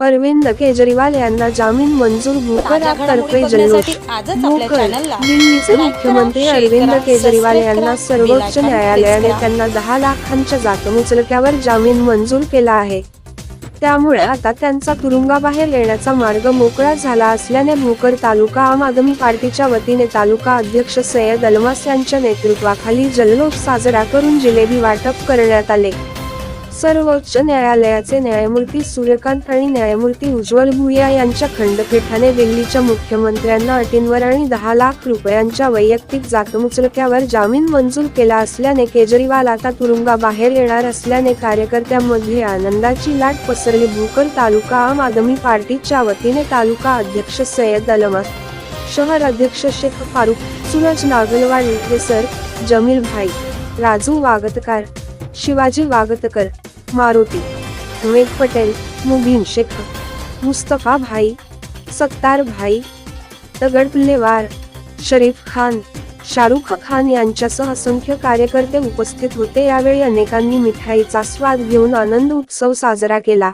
अरविंद केजरीवाल यांना जामीन मंजूर भूकर ताज्या तर्फे घडामोडी जल्लोष. भूकर दिल्लीचे मुख्यमंत्री अरविंद केजरीवाल यांना सर्वोच्च न्यायालयाने. त्यांना दहा लाखांच्या जातमुचलक्यावर जामीन मंजूर केला आहे. त्यामुळे आता त्यांचा तुरुंगाबाहेर येण्याचा मार्ग मोकळा झाला असल्याने भोकर तालुका आम आदमी पार्टीच्या वतीने तालुका अध्यक्ष सय्यद अलमास यांच्या नेतृत्वाखाली जल्लोष साजरा करून जिलेबी वाटप करण्यात आले. सर्वोच्च न्यायालयाचे न्यायमूर्ती सूर्यकांत आणि न्यायमूर्ती उज्ज्वल भुया यांच्या खंडपीठाने दिल्लीच्या मुख्यमंत्र्यांना अटींवर आणि दहा लाख रुपयांच्या वैयक्तिक जातमुचलक्यावर जामीन मंजूर केला असल्याने केजरीवाल आता तुरुंगाबाहेर येणार असल्याने कार्यकर्त्यांमध्ये आनंदाची लाट पसरली. भोकर तालुका आम आदमी पार्टीच्या वतीने तालुका अध्यक्ष सय्यद अलमत शहर अध्यक्ष शेख फारुख सूरज नागलवाड सर जमील भाई राजू वागतकार शिवाजी वागतकर मारुती उमेद पटेल मुबीन शेख मुस्तफा भाई सत्तार भाई दगडपुल्लेवार शरीफ खान शाहरुख खान यांच्यासह असंख्य कार्यकर्ते उपस्थित होते. यावेळी अनेकांनी मिठाईचा स्वाद घेऊन आनंद उत्सव साजरा केला.